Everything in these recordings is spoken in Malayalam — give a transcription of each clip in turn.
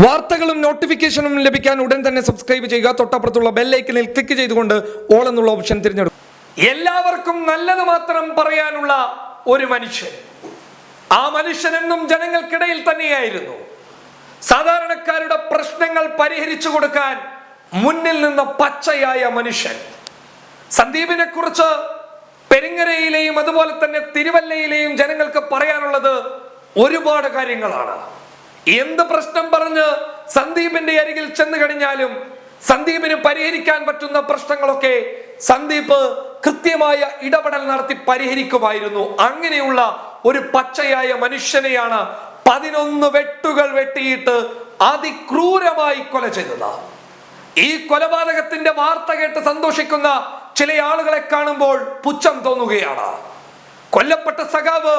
വാർത്തകളും നോട്ടിഫിക്കേഷനും ലഭിക്കാൻ ഉടൻ തന്നെ സബ്സ്ക്രൈബ് ചെയ്യുക. തൊട്ടപ്പുറത്തുള്ള ബെല്ലൈക്കനിൽ ക്ലിക്ക് ചെയ്തുകൊണ്ട് ഓൾ എന്നുള്ള ഓപ്ഷൻ തിരഞ്ഞെടുക്കും എല്ലാവർക്കും നല്ലത് മാത്രം പറയാനുള്ള ഒരു മനുഷ്യൻ. ആ മനുഷ്യൻ എന്നും ജനങ്ങൾക്കിടയിൽ തന്നെയായിരുന്നു. സാധാരണക്കാരുടെ പ്രശ്നങ്ങൾ പരിഹരിച്ചു കൊടുക്കാൻ മുന്നിൽ നിന്ന പച്ചയായ മനുഷ്യൻ. സന്ദീപിനെ കുറിച്ച് പെരിങ്ങരയിലെയും അതുപോലെ തന്നെ തിരുവല്ലയിലെയും ജനങ്ങൾക്ക് പറയാനുള്ളത് ഒരുപാട് കാര്യങ്ങളാണ്. എന്ത് പ്രശ്നം പറഞ്ഞ് സന്ദീപിന്റെ അരികിൽ ചെന്ന് കഴിഞ്ഞാലും സന്ദീപിന് പരിഹരിക്കാൻ പറ്റുന്ന പ്രശ്നങ്ങളൊക്കെ സന്ദീപ് കൃത്യമായ ഇടപെടൽ നടത്തി പരിഹരിക്കുമായിരുന്നു. അങ്ങനെയുള്ള ഒരു പച്ചയായ മനുഷ്യനെയാണ് പതിനൊന്ന് വെട്ടുകൾ വെട്ടിയിട്ട് അതിക്രൂരമായി കൊല ചെയ്തത്. ഈ കൊലപാതകത്തിന്റെ വാർത്ത കേട്ട് സന്തോഷിക്കുന്ന ചില ആളുകളെ കാണുമ്പോൾ പുച്ഛം തോന്നുകയാണ്. കൊല്ലപ്പെട്ട സഖാവ്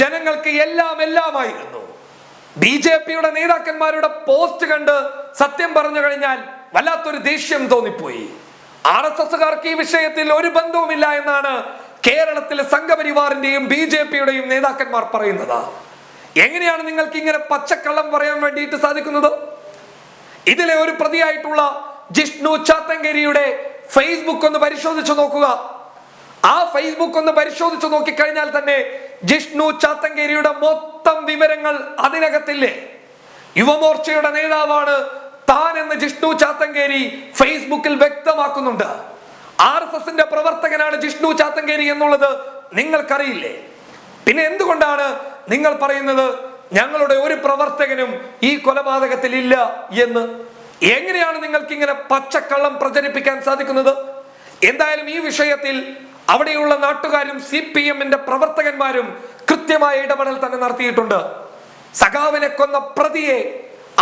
ജനങ്ങൾക്ക് എല്ലാം എല്ലാമായിരുന്നു ബി ജെ പിയുടെ നേതാക്കന്മാരുടെ പോസ്റ്റ് കണ്ട് സത്യം പറഞ്ഞു കഴിഞ്ഞാൽ വല്ലാത്തൊരു ദേഷ്യം തോന്നിപ്പോയി. ആർ എസ് എസുകാർക്ക് ഈ വിഷയത്തിൽ ഒരു ബന്ധവുമില്ല എന്നാണ് കേരളത്തിലെ സംഘപരിവാറിന്റെയും ബി ജെ പിയുടെയും നേതാക്കന്മാർ പറയുന്നത്. എങ്ങനെയാണ് നിങ്ങൾക്ക് ഇങ്ങനെ പച്ചക്കള്ളം പറയാൻ വേണ്ടിയിട്ട് സാധിക്കുന്നത്? ഇതിലെ ഒരു പ്രതിയായിട്ടുള്ള ജിഷ്ണു ചാത്തങ്കരിയുടെ ഫേസ്ബുക്ക് ഒന്ന് പരിശോധിച്ചു നോക്കുക. ആ ഫേസ്ബുക്ക് ഒന്ന് പരിശോധിച്ചു നോക്കിക്കഴിഞ്ഞാൽ തന്നെ ജിഷ്ണു ചാത്തങ്കേരിയുടെ മൊത്തം വിവരങ്ങൾ അതിനകത്തില്ലേ? യുവമോർച്ചയുടെ നേതാവാണ് താൻ എന്ന് ജിഷ്ണു ചാത്തങ്കേരി ഫേസ്ബുക്കിൽ വ്യക്തമാക്കുന്നുണ്ട്. ആർ എസ് എസിന്റെ പ്രവർത്തകനാണ് ജിഷ്ണു ചാത്തങ്കേരി എന്നുള്ളത് നിങ്ങൾക്കറിയില്ലേ? പിന്നെ എന്തുകൊണ്ടാണ് നിങ്ങൾ പറയുന്നത് ഞങ്ങളുടെ ഒരു പ്രവർത്തകനും ഈ കൊലപാതകത്തിൽ ഇല്ല എന്ന്? എങ്ങനെയാണ് നിങ്ങൾക്ക് ഇങ്ങനെ പച്ചക്കള്ളം പ്രചരിപ്പിക്കാൻ സാധിക്കുന്നത്? എന്തായാലും ഈ വിഷയത്തിൽ അവിടെയുള്ള നാട്ടുകാരും സി പി എമ്മിന്റെ പ്രവർത്തകന്മാരും കൃത്യമായ ഇടപെടൽ തന്നെ നടത്തിയിട്ടുണ്ട്. സഖാവിനെ കൊന്ന പ്രതിയെ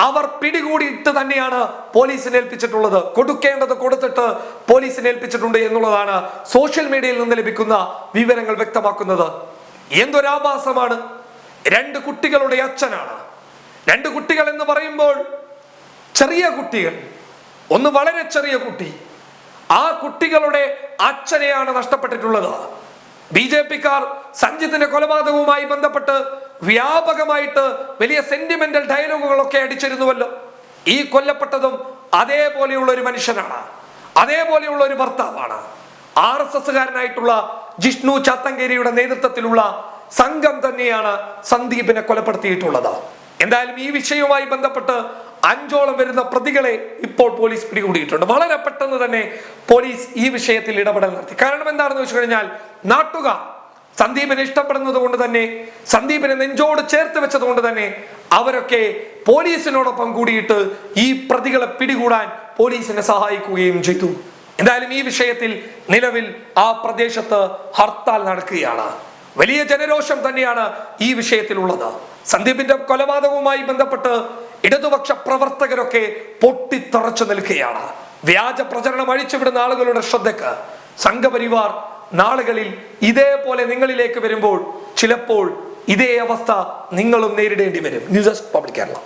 അവർ പിടികൂടിയിട്ട് തന്നെയാണ് പോലീസിനെ ഏൽപ്പിച്ചിട്ടുള്ളത്. കൊടുക്കേണ്ടത് കൊടുത്തിട്ട് പോലീസിനെ ഏൽപ്പിച്ചിട്ടുണ്ട് എന്നുള്ളതാണ് സോഷ്യൽ മീഡിയയിൽ നിന്ന് ലഭിക്കുന്ന വിവരങ്ങൾ വ്യക്തമാക്കുന്നത്. എന്തൊരാഭാസമാണ് രണ്ട് കുട്ടികളുടെ അച്ഛനാണ്. രണ്ട് കുട്ടികൾ എന്ന് പറയുമ്പോൾ ചെറിയ കുട്ടികൾ. ഒന്ന് വളരെ ചെറിയ കുട്ടി. ആ കുട്ടികളുടെ അച്ഛനെയാണ് നഷ്ടപ്പെട്ടിട്ടുള്ളത്. ബി ജെ പിക്കാർ സഞ്ജിത്തിന്റെ കൊലപാതകവുമായി ബന്ധപ്പെട്ട് വ്യാപകമായിട്ട് വലിയ സെന്റിമെന്റൽ ഡയലോഗുകളൊക്കെ അടിച്ചിരുന്നുവല്ലോ. ഈ കൊല്ലപ്പെട്ടതും അതേപോലെയുള്ള ഒരു മനുഷ്യനാണ്. അതേപോലെയുള്ള ഒരു ഭർത്താവാണ്. ആർ എസ് എസ്സുകാരനായിട്ടുള്ള ജിഷ്ണു ചാത്തങ്കേരിയുടെ നേതൃത്വത്തിലുള്ള സംഘം തന്നെയാണ് സന്ദീപിനെ കൊലപ്പെടുത്തിയിട്ടുള്ളത്. എന്തായാലും ഈ വിഷയവുമായി ബന്ധപ്പെട്ട് അഞ്ചോളം വരുന്ന പ്രതികളെ ഇപ്പോൾ പോലീസ് പിടികൂടിയിട്ടുണ്ട്. വളരെ പെട്ടെന്ന് തന്നെ പോലീസ് ഈ വിഷയത്തിൽ ഇടപെടൽ നടത്തി. കാരണം എന്താണെന്ന് വെച്ച് കഴിഞ്ഞാൽ നാട്ടുകാർ സന്ദീപിനെ ഇഷ്ടപ്പെടുന്നത് കൊണ്ട് തന്നെ സന്ദീപിനെ നെഞ്ചോട് ചേർത്ത് വെച്ചത് കൊണ്ട് തന്നെ അവരൊക്കെ പോലീസിനോടൊപ്പം കൂടിയിട്ട് ഈ പ്രതികളെ പിടികൂടാൻ പോലീസിനെ സഹായിക്കുകയും ചെയ്തു. എന്തായാലും ഈ വിഷയത്തിൽ നിലവിൽ ആ പ്രദേശത്ത് ഹർത്താൽ നടക്കുകയാണ്. വലിയ ജനരോഷം തന്നെയാണ് ഈ വിഷയത്തിലുള്ളത്. സന്ദീപിന്റെ കൊലപാതകവുമായി ബന്ധപ്പെട്ട് ഇടതുപക്ഷ പ്രവർത്തകരൊക്കെ പൊട്ടിത്തെറച്ചു നിൽക്കുകയാണ്. വ്യാജ പ്രചരണം അഴിച്ചുവിടുന്ന ആളുകളുടെ ശ്രദ്ധക്ക് സംഘപരിവാർ നാളുകളിൽ ഇതേപോലെ നിങ്ങളിലേക്ക് വരുമ്പോൾ ചിലപ്പോൾ ഇതേ അവസ്ഥ നിങ്ങളും നേരിടേണ്ടി വരും. News desk public Kerala.